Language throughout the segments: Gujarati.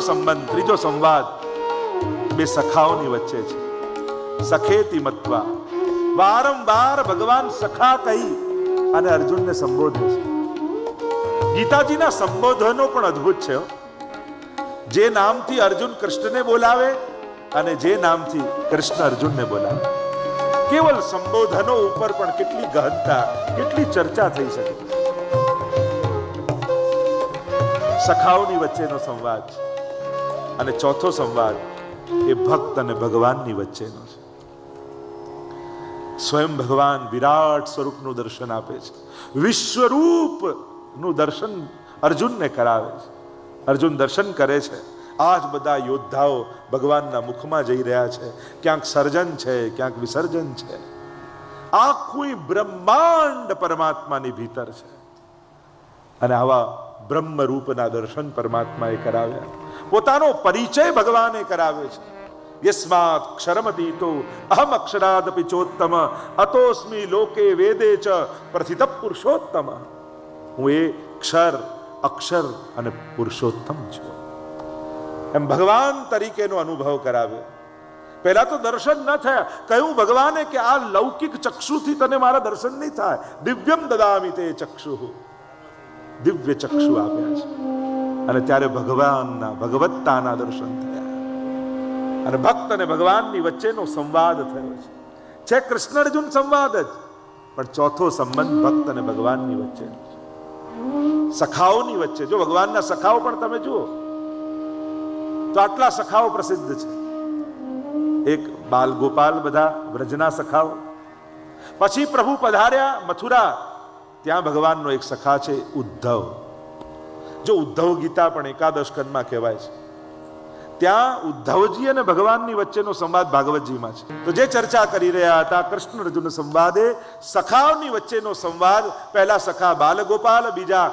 સંબંધ, ત્રીજો સંવાદ બે સખાઓની વચ્ચે છે. સખેતી મત્વા. વારંવાર ભગવાન સખા કહી અને અર્જુનને સંબોધે છે. ગીતાજીના સંબોધનો પણ અદ્ભુત છે જે નામથી અર્જુન કૃષ્ણને બોલાવે અને જે નામથી કૃષ્ણ અર્જુનને બોલાવે. કેવલ સંબોધનો ઉપર પણ કેટલી ગહનતા, કેટલી ચર્ચા થઈ શકે. સખાઓની વચ્ચેનો સંવાદ છે. અને ચોથો સંવાદ એ ભક્ત અને ભગવાનની વચ્ચેનો છે. સ્વયં ભગવાન વિરાટ સ્વરૂપનું દર્શન આપે છે. વિશ્વરૂપનું દર્શન અર્જુનને કરાવે છે. અર્જુન દર્શન કરે છે. આ જ બધા યોદ્ધાઓ ભગવાનના મુખમાં જઈ રહ્યા છે. ક્યાંક સર્જન છે, ક્યાંક વિસર્જન છે. આખું બ્રહ્માંડ પરમાત્માની ભીતર છે. અને આવા બ્રહ્મ રૂપના દર્શન પરમાત્માએ કરાવ્યા. પોતાનો પરિચય ભગવાને કરાવે છે. યસ્માત ક્ષરમતીતો અહમ અક્ષરાદપી ચોત્તમ, અતોસ્મી લોકે વેદે ચ, પ્રથિત પુરુષોત્તમ. હું એ ક્ષર, અક્ષર અને પુરુષોત્તમ છું. એમ ભગવાન તરીકેનો અનુભવ કરાવ્યો પહેલા તો દર્શન ન થયા. કહ્યું, ભગવાને કે આ લૌકિક ચક્ષુથી તને મારા દર્શન નહીં થાય. દિવ્યમ દદામી તે ચક્ષુ. દિવ્ય ચક્ષુ આપ્યા છે. અને ત્યારે ભગવાનના, ભગવત્તાના દર્શન થયા. અને ભક્ત અને ભગવાનની વચ્ચેનો સંવાદ થયો છે. છે કૃષ્ણ અર્જુન સંવાદ જ, પણ ચોથો સંબંધ ભક્ત અને ભગવાનની વચ્ચેનો સખાઓની વચ્ચે. જો ભગવાનના સખાઓ પણ તમે જુઓ, તો આટલા સખાઓ પ્રસિદ્ધ છે. એક બાલ ગોપાલ બધા વ્રજના સખાઓ. પછી પ્રભુ પધાર્યા મથુરા. ત્યાં ભગવાનનો એક સખા છે ઉદ્ધવ. જો ઉદ્ધવ ગીતા પણ એકાદશ ખંડમાં કહેવાય છે. ત્યાં ઉદ્ધવજી અને ભગવાનની વચ્ચેનો સંવાદ ભાગવતજીમાં છે. તો જે ચર્ચા કરી રહ્યા હતા, કૃષ્ણ અર્જુન સંવાદે સખાઓની વચ્ચેનો સંવાદ, પહેલા સખા બાલગોપાલ, બીજા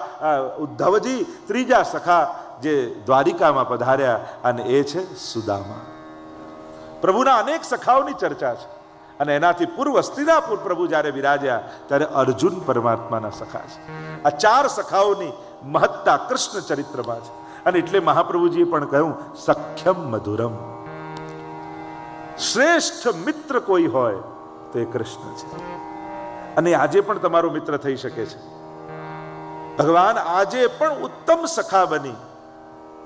ઉદ્ધવજી, ત્રીજા સખા જે દ્વારિકામાં પધાર્યા અને એ છે સુદામા. પ્રભુના અનેક સખાઓની ચર્ચા છે. અને એનાથી પૂર્વ હસ્તિનાપુર પ્રભુ જ્યારે વિરાજ્યા, ત્યારે અર્જુન પરમાત્માના સખા છે. આ ચાર સખાઓની મહત્તા કૃષ્ણ ચરિત્રમાં છે. અને એટલે મહાપ્રભુજીએ પણ કહ્યું, સખ્યમ મધુરમ. શ્રેષ્ઠ મિત્ર કોઈ હોય, તો એ કૃષ્ણ છે. અને આજે પણ તમારો મિત્ર થઈ શકે છે. ભગવાન આજે પણ ઉત્તમ સખા બની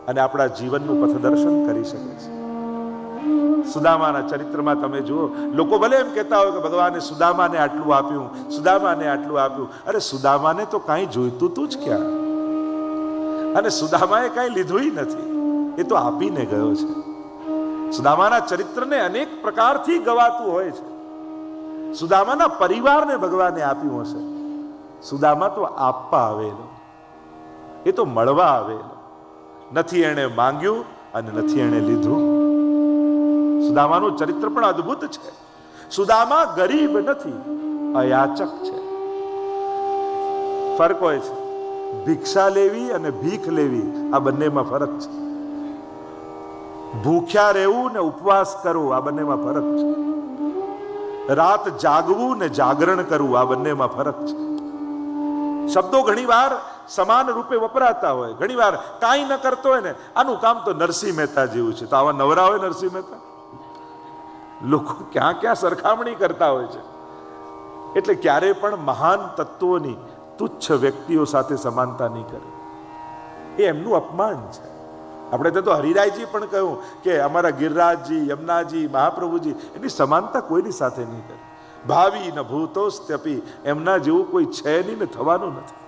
અને આપણા જીવનનું પથદર્શન કરી શકે છે. સુદામાના ચરિત્રમાં તમે જુઓ, લોકો ભલે એમ કહેતા હોય કે ભગવાને સુદામાને આટલું આપ્યું, સુદામાને આટલું આપ્યું. અરે સુદામાને તો કાંઈ જોઈતું તું જ ક્યાં? અને સુદામાએ કાંઈ લીધું નથી. એ તો આપીને ગયો છે. સુદામાના ચરિત્રને અનેક પ્રકારથી ગવાતું હોય છે. સુદામાના પરિવારને ભગવાને આપ્યું હશે. સુદામા તો આપવા આવેલો. એ તો મળવા આવેલો. નથી એણે માંગ્યું અને નથી એણે લીધું. સુદામાનું ચરિત્ર પણ અદ્ભુત છે. સુદામા ગરીબ નથી, અયાચક છે. ફરક હોય છે. ભિક્ષા લેવી અને ભીખ લેવી, આ બંનેમાં ફરક છે. ભૂખ્યા રહેવું ને ઉપવાસ કરવું, આ બંનેમાં ફરક છે. રાત જાગવું ને જાગરણ કરવું, આ બંનેમાં ફરક છે. શબ્દો ઘણીવાર સમાન રૂપે વપરાતા હોય. ઘણીવાર કાંઈ ન કરતો હોય ને, આનું કામ તો નરસિંહ મહેતા જેવું છે. તો આવા નવરા હોય નરસિંહ મહેતા? લોકો ક્યાં ક્યાં સરખામણી કરતા હોય છે. એટલે ક્યારે પણ મહાન તત્વોની તુચ્છ વ્યક્તિઓ સાથે સમાનતા નહીં કરે. એ એમનું અપમાન છે. આપણે તો હરિરાયજી પણ કહ્યું કે અમારા ગિરરાજજી, યમુનાજી, મહાપ્રભુજી એની સમાનતા કોઈની સાથે નહીં કરે. ભાવિ ન ભૂતોસ્ત્યપી, એમના જેવું કોઈ છે નહીં ને થવાનું નથી.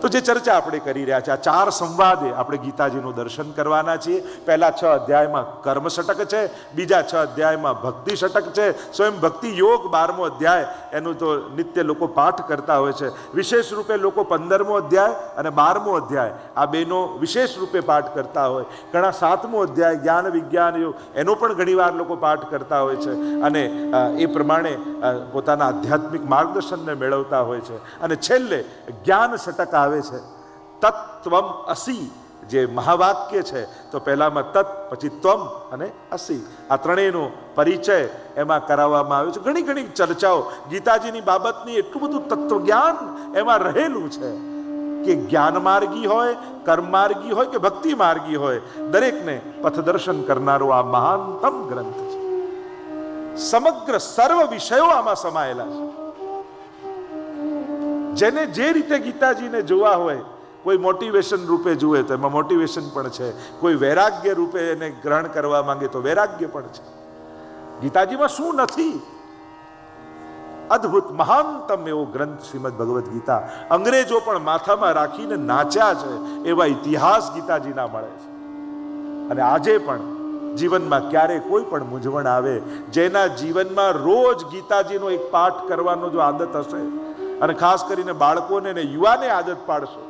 તો જે ચર્ચા આપણે કરી રહ્યા છે, આ ચાર સંવાદે આપણે ગીતાજીનું દર્શન કરવાના છીએ. પહેલા છ અધ્યાયમાં કર્મ ષટક છે, બીજા છ અધ્યાયમાં ભક્તિ ષટક છે. સ્વયં ભક્તિ યોગ બારમો અધ્યાય, એનું તો નિત્ય લોકો પાઠ કરતા હોય છે. વિશેષ રૂપે લોકો પંદરમો અધ્યાય અને બારમો અધ્યાય, આ બેનો વિશેષ રૂપે પાઠ કરતા હોય. ઘણા સાતમો અધ્યાય, જ્ઞાન વિજ્ઞાન યોગ એનો પણ ઘણીવાર લોકો પાઠ કરતા હોય છે. અને એ પ્રમાણે પોતાના આધ્યાત્મિક માર્ગદર્શનને મેળવતા હોય છે. અને છેલ્લે, જ્ઞાન ષટક આવે છે. તત્વમ અસી જે મહાવાક્ય છે, તો પહેલામાં તત્, પછી ત્વમ અને અસી. આ ત્રણેયનો પરિચય એમાં કરાવવામાં આવ્યો છે. ઘણી ઘણી ચર્ચાઓ. ગીતાજીની બાબતની એટલું બધું તત્વજ્ઞાન એમાં રહેલું છે કે જ્ઞાન માર્ગી હોય કર્મ માર્ગી હોય કે ભક્તિ માર્ગી હોય, દરેકને પથદર્શન કરનારો આ મહાનતમ ગ્રંથ છે. સમગ્ર સર્વ વિષયો આમાં સમાયેલા છે. જેને જે રીતે ગીતાજીને જોવા હોય, કોઈ મોટિવેશન રૂપે જુએ તો એમાં મોટિવેશન પણ છે. કોઈ વૈરાગ્ય રૂપે એને ગ્રહણ કરવા માંગે તો વૈરાગ્ય પણ છે. ગીતાજીમાં શું નથી? અદ્ભુત, મહાનતમ એવો ગ્રંથ શ્રીમદ ભગવદ્ ગીતા. અંગ્રેજો પણ માથામાં રાખીને નાચ્યા છે, એવા ઇતિહાસ ગીતાજીના મળે છે. અને આજે પણ જીવનમાં ક્યારે કોઈ પણ મૂંઝવણ આવે, જેના જીવનમાં રોજ ગીતાજીનો એક પાઠ કરવાનો જો આદત હશે અને ખાસ કરીને બાળકોને ને યુવાને આદત પાડશો,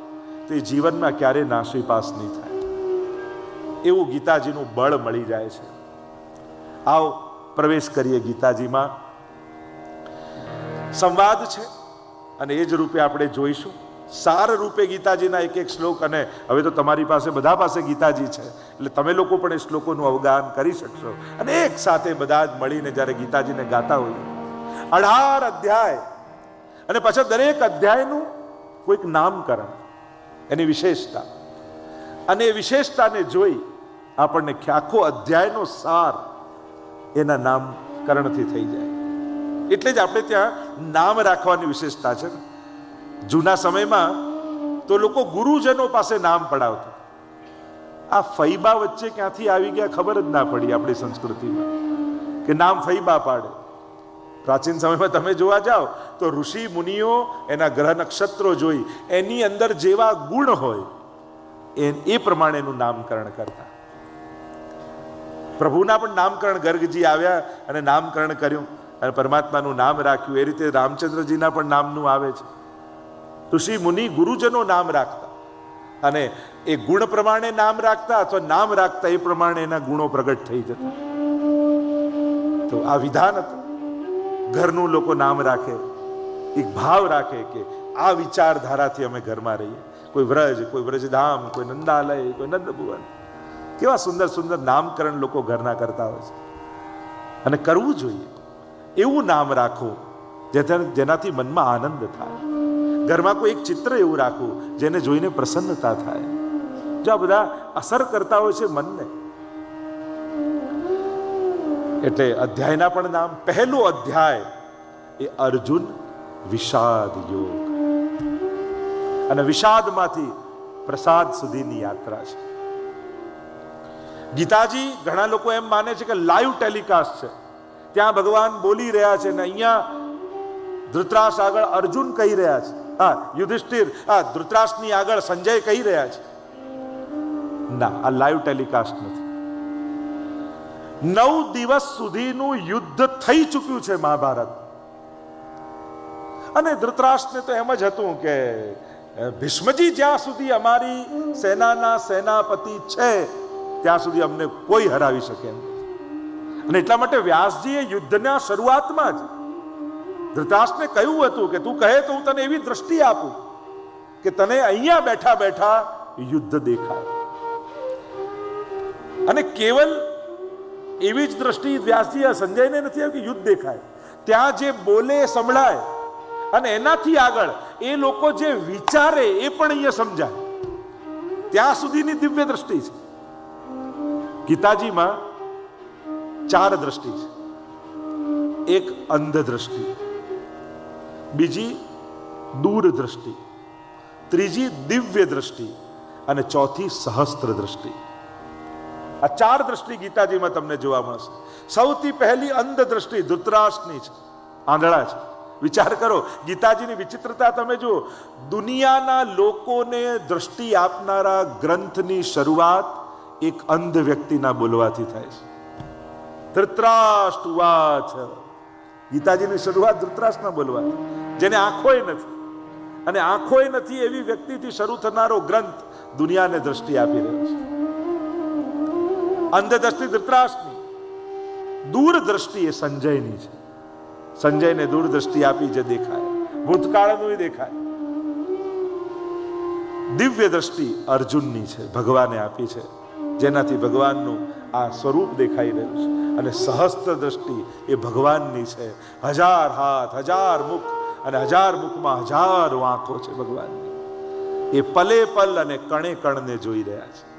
તો એ જીવનમાં ક્યારે નાસીપાસ નહીં થાય. એવું ગીતાજીનું બળ મળી જાય છે. આવો પ્રવેશ કરીએ ગીતાજીમાં. સંવાદ છે, અને એ જ રૂપે આપણે જોઈશું. સાર રૂપે ગીતાજીના એક એક શ્લોક, અને હવે તો તમારી પાસે બધા પાસે ગીતાજી છે, એટલે તમે લોકો પણ એ શ્લોકોનું અવગાહન કરી શકશો. અને એક સાથે બધા જ મળીને જ્યારે ગીતાજીને ગાતા હોઈએ. અઢાર અધ્યાય અને પાછા દરેક અધ્યાયનું કોઈક નામકરણ, એની વિશેષતા. અને એ વિશેષતાને જોઈ આપણને આખો અધ્યાયનો સાર એના નામકરણથી થઈ જાય. એટલે જ આપણે ત્યાં નામ રાખવાની વિશેષતા છે. જૂના સમયમાં તો લોકો ગુરુજનો પાસે નામ પડાવતા. આ ફૈબા વચ્ચે ક્યાંથી આવી ગયા ખબર જ ના પડી આપણી સંસ્કૃતિમાં. કે નામ ફૈબા પાડે. પ્રાચીન સમયમાં તમે જોવા જાઓ તો ઋષિ મુનિઓ એના ગ્રહ નક્ષત્રો જોઈ. એની અંદર જેવા ગુણ હોય એ એ પ્રમાણેનું નામકરણ કરતા. પ્રભુના પણ નામકરણ ગર્ગજી આવ્યા અને નામકરણ કર્યું. અને પરમાત્માનું નામ રાખ્યું. એ રીતે રામચંદ્રજીના પણ નામનું આવે છે. ઋષિ મુનિ ગુરુજનો નામ રાખતા. અને એ ગુણ પ્રમાણે નામ રાખતા અથવા નામ રાખતા એ પ્રમાણે એના ગુણો પ્રગટ થઈ જતા. તો આ વિધાન હતું. ઘરનું લોકો નામ રાખે. એક ભાવ રાખે કે આ વિચારધારાથી અમે ઘરમાં રહીએ. કોઈ વ્રજ, કોઈ વ્રજધામ, કોઈ નંદાલય, કોઈ નંદભુવન. કેવા સુંદર સુંદર નામકરણ લોકો ઘરના કરતા હોય છે. અને કરવું જોઈએ. એવું નામ રાખો જેનાથી મનમાં આનંદ થાય. ઘરમાં કોઈ એક ચિત્ર એવું રાખવું જેને જોઈને પ્રસન્નતા થાય. જો આ બધા અસર કરતા હોય છે મનને. એટલે અધ્યાયના પણ નામ પહેલું અધ્યાય એ અર્જુન વિષાદ યોગ. અને વિષાદમાંથી પ્રસાદ સુધીની યાત્રા છે. ગીતાજી ઘણા લોકો એમ માને છે કે લાઈવ ટેલિકાસ્ટ છે. ત્યાં ભગવાન બોલી રહ્યા છે ને અહીંયા ધૃતરાષ્ટ્ર આગળ અર્જુન કહી રહ્યા છે. હા, યુધિષ્ઠિર, હા, ધૃતરાષ્ટ્રની આગળ સંજય કહી રહ્યા છે. ના, આ લાઈવ ટેલિકાસ્ટ નથી. નવ દિવસ સુધીનું યુદ્ધ થઈ ચૂક્યું છે મહાભારત. અને ધૃતરાષ્ટ્રને તો એમ જ હતું કે ભીષ્મજી, જ્યાં સુધી અમારી સેનાના સેનાપતિ છે, ત્યાં સુધી અમને કોઈ હરાવી શકે એમ અને એટલા માટે વ્યાસજીએ યુદ્ધના શરૂઆતમાં જ ધૃતરાષ્ટ્રને કહ્યું હતું કે, તું કહે તો હું તને એવી દ્રષ્ટિ આપું કે તને અહીંયા બેઠા બેઠા યુદ્ધ દેખાય. અને કેવલ એવી જ દ્રષ્ટિ વ્યાસજી સંજયને નથી આવી કે યુદ્ધ દેખાય. ત્યાં જે બોલે, સંભળાય અને એનાથી આગળ એ લોકો જે વિચારે એ પણ અહીંયા સમજાય. ત્યાં સુધીની દિવ્ય દ્રષ્ટિ છે. ગીતાજીમાં ચાર દ્રષ્ટિ છે. એક અંધ દ્રષ્ટિ બીજી દૂર દ્રષ્ટિ ત્રીજી દિવ્ય દ્રષ્ટિ અને ચોથી સહસ્ત્ર દ્રષ્ટિ. આ ચાર દ્રષ્ટિ ગીતાજીમાં તમને જોવા મળશે. સૌથી પહેલી અંધ દ્રષ્ટિ ધૃતરાષ્ટ્રની છે. આંધળા છે. વિચાર કરો, ગીતાજીની વિચિત્રતા તમે જુઓ. દુનિયાના લોકોને દ્રષ્ટિ આપનારા ગ્રંથની શરૂઆત એક અંધ વ્યક્તિના બોલવાથી થાય છે. ધૃતરાષ્ટ્ર વાચ ગીતાજીની શરૂઆત ધૃતરાષ્ટ્રના બોલવાથી. જેને આંખોય નથી. અને આંખોય નથી એવી વ્યક્તિથી શરૂ થનારો ગ્રંથ દુનિયાને દ્રષ્ટિ આપી રહ્યો છે. અંધદ્રષ્ટિ ધૃતરાષ્ટ્રની. દૂરદ્રષ્ટિ એ સંજયની છે. સંજયને દૂરદ્રષ્ટિ આપી જે દેખાય. ભૂતકાળનું દેખાય. દિવ્ય દ્રષ્ટિ અર્જુનની છે, ભગવાને આપી છે, જેનાથી ભગવાનનું આ સ્વરૂપ દેખાઈ રહ્યું છે. અને સહસ્ત્ર દ્રષ્ટિ એ ભગવાનની છે. હજાર હાથ, હજાર મુખ, અને હજાર મુખમાં હજાર આંખો છે ભગવાનની. એ પલે પલ અને કણે કણને જોઈ રહ્યા છે.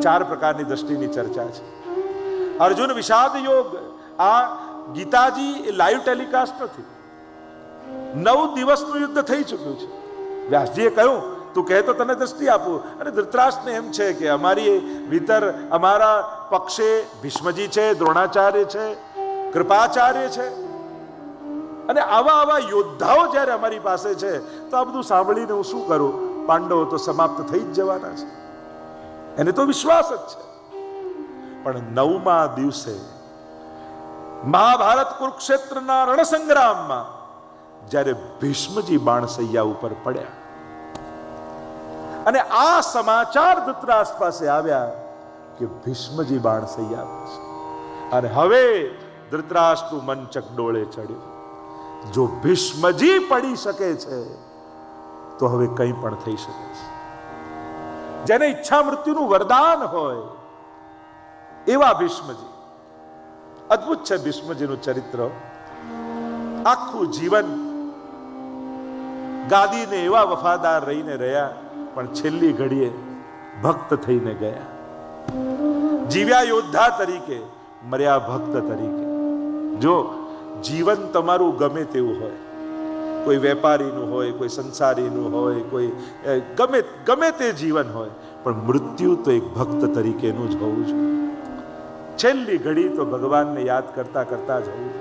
ચાર પ્રકારની દ્રષ્ટિની ચર્ચા છે. અર્જુન વિષાદ યોગ આ ગીતાજી એ લાઈવ ટેલિકાસ્ટ નથી. નવ દિવસનું યુદ્ધ થઈ ચૂક્યું છે. વ્યાસજીએ કહ્યું, તું કહે તો તને દ્રષ્ટિ આપું. અને ધૃતરાષ્ટ્રને એમ છે કે અમારી વિતર અમારા પક્ષે ભીષ્મજી છે, દ્રોણાચાર્ય છે, કૃપાચાર્ય છે. અને આવા આવા યોદ્ધાઓ જ્યારે અમારી પાસે છે, તો આ બધું સાંભળીને હું શું કરું? પાંડવો તો સમાપ્ત થઈ જ જવાના છે. એને તો વિશ્વાસ જ છે. પણ નવમા દિવસે મહાભારત કુરુક્ષેત્રના રણસંગ્રામમાં જ્યારે ભીષ્મજી બાણસૈયા ઉપર પડ્યા અને આ સમાચાર ધૃતરાષ્ટ્ર પાસે આવ્યા કે ભીષ્મજી બાણસૈયા છે. અને હવે ધૃતરાષ્ટ્રનું મન ચકડોળે ચડ્યું. જો ભીષ્મજી પડી શકે છે, તો હવે કંઈ પણ થઈ શકે છે. જેને ઈચ્છા મૃત્યુનું વરદાન હોય એવા ભીષ્મજી અદ્ભુત છે ભીષ્મજીનું ચરિત્ર. આખું જીવન ગાદીને એવા વફાદાર રહીને રહ્યા, પણ છેલ્લી ઘડીએ ભક્ત થઈને ગયા. જીવ્યા યોદ્ધા તરીકે, મર્યા ભક્ત તરીકે. જો જીવન તમારું ગમે તેવું હોય, કોઈ વેપારીનું હોય, કોઈ સંસારીનું હોય, કોઈ ગમે ગમે તે જીવન હોય, પણ મૃત્યુ તો એક ભક્ત તરીકેનું જ હોવું જોઈએ. છેલ્લી ઘડી તો ભગવાનને યાદ કરતા કરતા જ હોવું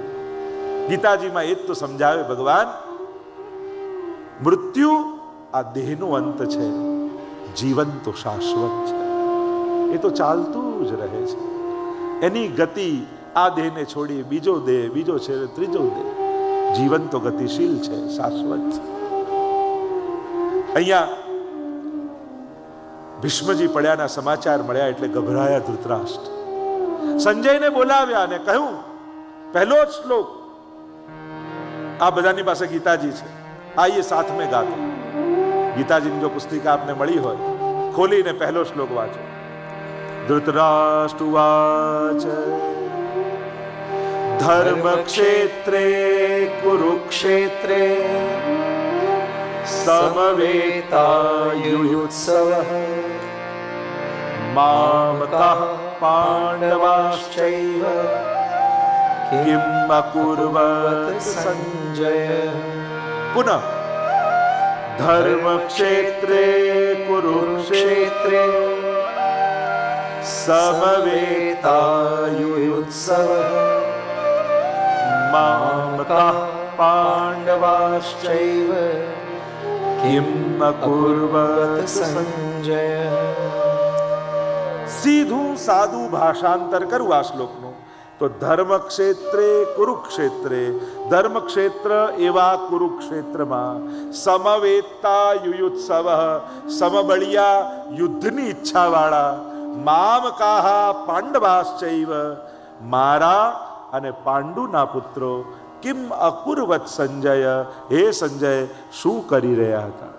ગીતાજીમાં એ જ તો સમજાવે ભગવાન, મૃત્યુ આ દેહનો અંત છે જીવન તો શાશ્વત છે. એ તો ચાલતું જ રહે છે. એની ગતિ આ દેહને છોડી બીજો દેહ, બીજો છે ત્રીજો દેહ જીવન તો ગતિશીલ છે, શાશ્વત છે. અહીંયા ભીષ્મજી પડ્યાના સમાચાર મળ્યા એટલે ગભરાયા ધૃતરાષ્ટ્ર. સંજયને બોલાવ્યા અને કહ્યું પહેલો જ શ્લોક આ બધાની પાસે ગીતાજી છે આઈએ સાથ મેં ગાતે ગીતાજીની જો પુસ્તિકા આપને મળી હોય ખોલીને પહેલો શ્લોક વાંચો ધૃતરાષ્ટ્રવાચ ધર્મક્ષેત્રે કુરુક્ષેત્રે સમવેતાયુત્સવ મામતા पाण्डवाश्चैव किम् अकुर्वत् सञ्जय पुनः धर्मक्षेत्रे कुरुक्षेत्रे समवेतायुयुत्सवः मामकाः पाण्डवाश्चैव किम् अकुर्वत् सञ्जय સીધું સાદું ભાષાંતર કરું આ શ્લોકનું. તો ધર્મ ક્ષેત્રે કુરુક્ષેત્રે ધર્મ ક્ષેત્ર એવા કુરુક્ષેત્રમાં સમવેતા યુયુત્સવ, સમબળિયા યુદ્ધની ઈચ્છાવાળા, મામ કાહા પાંડવાશ્ચૈવ, મારા અને પાંડુના પુત્રો કિમ અકુર્વત સંજય, હે સંજય, શું કરી રહ્યા હતા?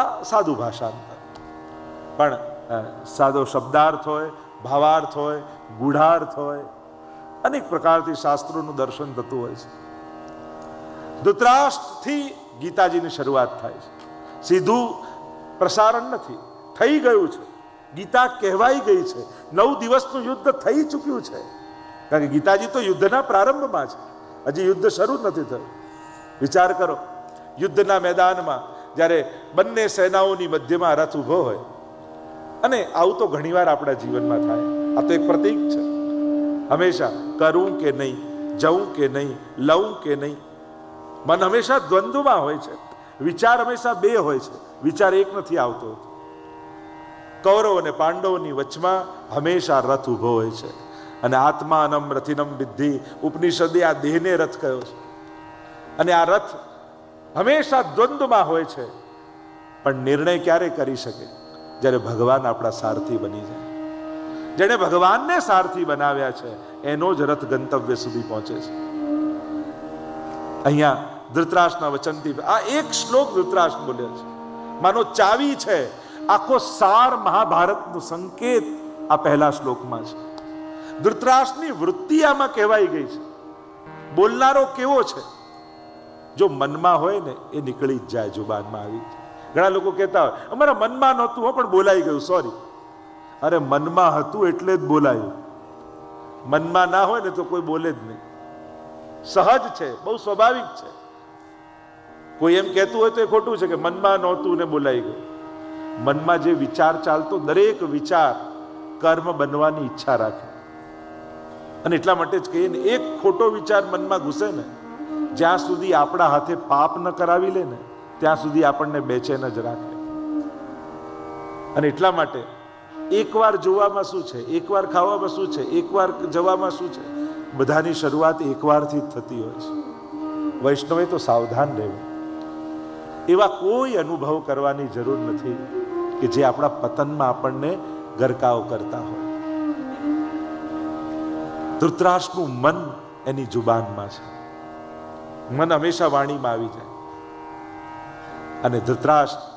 આ સાદું ભાષાંતર. પણ સાદો શબ્દાર્થ હોય, ભાવાર્થ હોય, ગૂઢાર્થ હોય, અનેક પ્રકારથી શાસ્ત્રોનું દર્શન થતું હોય છે. ધૃતરાષ્ટ્રથી ગીતાજીની શરૂઆત થાય છે. સીધું પ્રસારણ નથી, થઈ ગયું છે. ગીતા કહેવાઈ ગઈ છે. નવ દિવસનું યુદ્ધ થઈ ચૂક્યું છે. કારણ કે ગીતાજી તો યુદ્ધના પ્રારંભમાં છે. હજી યુદ્ધ શરૂ નથી થયું. વિચાર કરો, યુદ્ધના મેદાનમાં જ્યારે બંને સેનાઓની મધ્યમાં રથ ઊભો હોય અને આવું તો ઘણીવાર આપણા જીવનમાં થાય. આ તો એક પ્રતીક છે. હંમેશા કરું કે નહીં, જવું કે નહીં લઉં કે નહીં. મન હંમેશા દ્વંદ્વમાં હોય છે. વિચાર હંમેશા બે હોય છે. વિચાર એક નથી આવતો. કૌરવ અને પાંડવોની વચમાં હંમેશા રથ ઊભો હોય છે. અને આત્માનમ રથિનમ બિદ્ધિ ઉપનિષદે આ દેહને રથ કયો છે. અને આ રથ હંમેશા દ્વંદ્વમાં હોય છે. પણ નિર્ણય ક્યારે કરી શકે? જ્યારે ભગવાન આપણા સારથી બની જાય. જેણે ભગવાનને સારથી બનાવ્યા છે, એનો જ રથ ગંતવ્ય સુધી પહોંચે છે. અહીંયા ધૃતરાષ્ટ્રના વચનથી, આ એક શ્લોક ધૃતરાષ્ટ્ર બોલ્યો છે. માનો ચાવી છે, આખો સાર મહાભારતનો સંકેત આ પહેલા શ્લોકમાં છે. ધૃતરાષ્ટ્રની વૃત્તિ આમાં કહેવાઈ ગઈ છે. બોલનારો કેવો છે? જો મનમાં હોય ને, એ નીકળી જ જાય, જુબાનમાં આવી જાય. ઘણા લોકો કહેતા હોય, અમારા મનમાં નહોતું હો, પણ બોલાઈ ગયું સોરી અરે, મનમાં હતું એટલે જ બોલાયું. મનમાં ના હોય ને તો કોઈ બોલે જ નહીં. સહજ છે, બહુ સ્વાભાવિક છે. કોઈ એમ કહેતું હોય તો એ ખોટું છે કે મનમાં નહોતું ને બોલાઈ ગયું. મનમાં જે વિચાર ચાલતો, દરેક વિચાર કર્મ બનવાની ઈચ્છા રાખે. અને એટલા માટે જ કહીએ ને, એક ખોટો વિચાર મનમાં ઘૂસે ને, જ્યાં સુધી આપણા હાથે પાપ ન કરાવી લે ને ત્યાં સુધી આપણને બેચેન જ રાખે. અને એટલા માટે એકવાર જોવામાં શું છે, એકવાર ખાવામાં શું છે, એકવાર જવામાં શું છે, બધાની શરૂઆત એકવારથી જ થતી હોય છે. વૈષ્ણવે તો સાવધાન રહેવું. એવા કોઈ અનુભવ કરવાની જરૂર નથી કે જે આપણા પતનમાં આપણને ગરકાવ કરતા હોય. ધૃતરાષ્ટ્રનું મન એની જુબાનમાં છે. મન હંમેશા વાણીમાં આવી જાય. અને ધૃતરાષ્ટ્ર.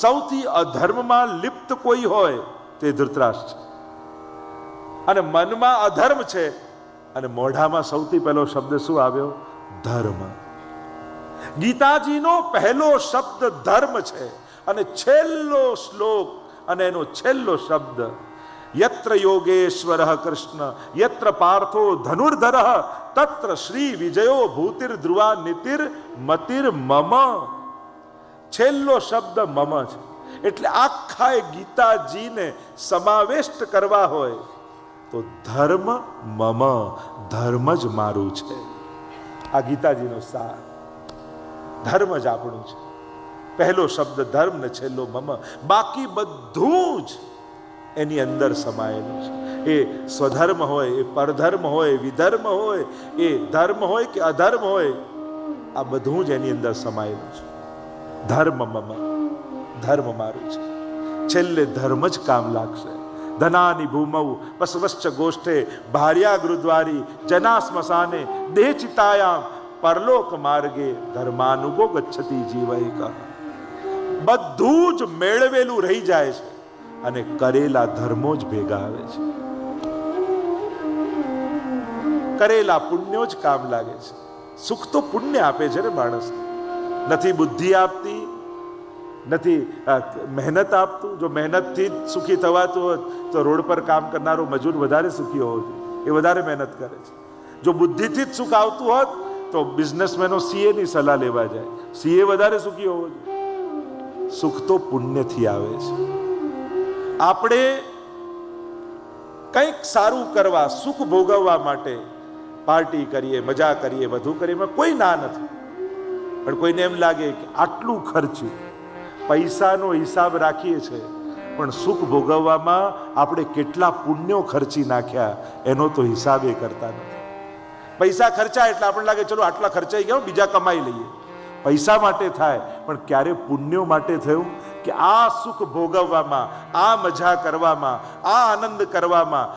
સૌથી અધર્મમાં લિપ્ત કોઈ હોય તે ધૃતરાષ્ટ્ર છે. અને મનમાં અધર્મ છે અને મોઢામાં સૌથી પહેલો શબ્દ શું આવ્યો? ધર્મ. ગીતાજીનો પહેલો શબ્દ ધર્મ છે અને છેલ્લો શ્લોક અને એનો છેલ્લો શબ્દ યત્ર યોગેશ્વર કૃષ્ણ, યત્ર પાર્થો ધનુર્ધર, તત્ર શ્રી વિજયો ભૂતિર ધ્રુવા નીતિર મતિર મમ. છેલ્લો શબ્દ મમ છે. એટલે આખા ગીતાજીને સમાવિષ્ટ કરવા હોય તો ધર્મ મમ, ધર્મ જ મારું છે. આ ગીતાજીનો સાર. ધર્મ જ આપણું છે. પહેલો શબ્દ ધર્મ ને છેલ્લો મમ. બાકી બધું જ એની અંદર સમાયેલું છે. એ સ્વધર્મ હોય, એ પરધર્મ હોય વિધર્મ હોય, એ ધર્મ હોય કે અધર્મ હોય, આ બધું જ એની અંદર સમાયેલું છે. ધર્મ મમ. ધર્મ મારું છે. છેલ્લે ધર્મ જ કામ લાગશે. ધનાની ભૂમૌ પસવશ્ચ ગોષ્ઠે ભાર્યા ગુરુદ્વારી જના સ્મશાને દેહ ચિતાયામ પરલોક માર્ગે ધર્માનુગો ગચ્છતી જીવૈક બધું જ મેળવેલું રહી જાય છે અને કરેલા ધર્મો જ ભેગા આવે છે. કરેલા પુણ્યો જ કામ લાગે છે. સુખ તો પુણ્ય આપે છે ને માણસ નથી બુદ્ધિ આપતી, નથી મહેનત આપતું. જો મહેનતથી જ સુખી થવાતું હોત, તો રોડ પર કામ કરનારો મજૂર વધારે સુખી હોવો જોઈએ એ વધારે મહેનત કરે છે. જો બુદ્ધિથી જ સુખ આવતું હોત, તો બિઝનેસમેનો સીએની સલાહ લેવા જાય. સીએ વધારે સુખી હોવો જોઈએ. સુખ તો પુણ્યથી આવે છે. આપણે કંઈક સારું કરવા, સુખ ભોગવવા માટે પાર્ટી કરીએ, મજા કરીએ, બધું કરીએ કોઈ ના નથી. પણ કોઈને એમ લાગે કે આટલું ખર્ચ્યું પૈસાનો હિસાબ રાખીએ છીએ પણ સુખ ભોગવવામાં આપણે કેટલા પુણ્યો ખર્ચી નાખ્યા, એનો તો હિસાબ એ કરતા નથી. પૈસા ખર્ચા એટલે આપણને લાગે, ચલો, આટલા ખર્ચાઈ ગયા, બીજા કમાઈ લઈએ. પૈસા માટે થાય, પણ ક્યારે પુણ્યો માટે થયું? કે આ સુખ ભોગવવામાં, આ મજા કરવામાં, આ આનંદ કરવામાં